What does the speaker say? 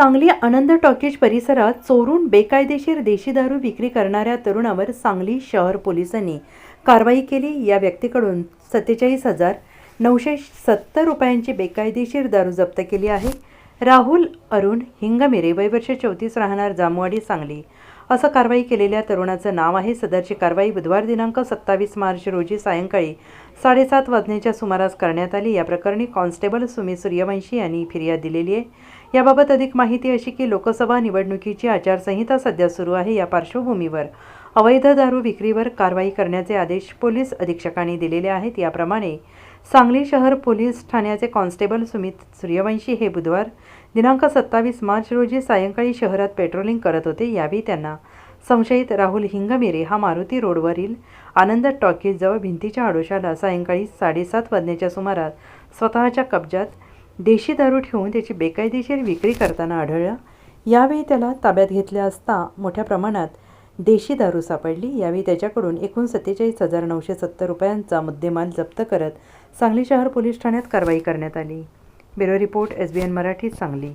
सांगली आनंद talkies परिसरात चोरून बेकायदेशीर देशी दारू विक्री करणाऱ्या तरुणावर सांगली शहर पोलिसांनी कारवाई केली. या व्यक्तीकडून सत्तेचाळीस हजार नऊशे सत्तर रुपयांची बेकायदेशीर दारू जप्त केली आहे. राहुल अरुण हिंगमिरे वय वर्ष चौतीस राहणार जामवाडी सांगली. असं कारवाई केलेल्या तरुणाचं नाव आहे. सदरची कारवाई बुधवार दिनांक सत्तावीस मार्च रोजी सायंकाळी साडेसात वाजण्याच्या सुमारास करण्यात आली. या प्रकरणी कॉन्स्टेबल सुमी सूर्यवंशी यांनी फिर्याद दिलेली आहे. याबाबत अधिक माहिती अशी की लोकसभा निवडणुकीची आचारसंहिता सध्या सुरू आहे. या पार्श्वभूमीवर अवैध दारू विक्रीवर कारवाई करण्याचे आदेश पोलीस अधीक्षकांनी दिलेले आहेत. याप्रमाणे सांगली शहर पोलीस ठाण्याचे कॉन्स्टेबल सुमित सूर्यवंशी हे बुधवार दिनांक सत्तावीस मार्च रोजी सायंकाळी शहरात पेट्रोलिंग करत होते. यावेळी त्यांना संशयित राहुल हिंगमिरे हा मारुती रोडवरील आनंद टॉकीजजवळ भिंतीच्या आडोशाला सायंकाळी साडेसात वाजण्याच्या सुमारास स्वतःच्या कब्जात देशी दारू ठेवून त्याची बेकायदेशीर विक्री करताना आढळला. यावेळी त्याला ताब्यात घेतल्या असता मोठ्या प्रमाणात देशी दारू सापडली. यावेळी त्याच्याकडून एकूण सत्तेचाळीस हजार नऊशे सत्तर रुपयांचा मुद्देमाल जप्त करत सांगली शहर पोलीस ठाण्यात कारवाई करण्यात आली. Bureau report S B N Marathi Sangli.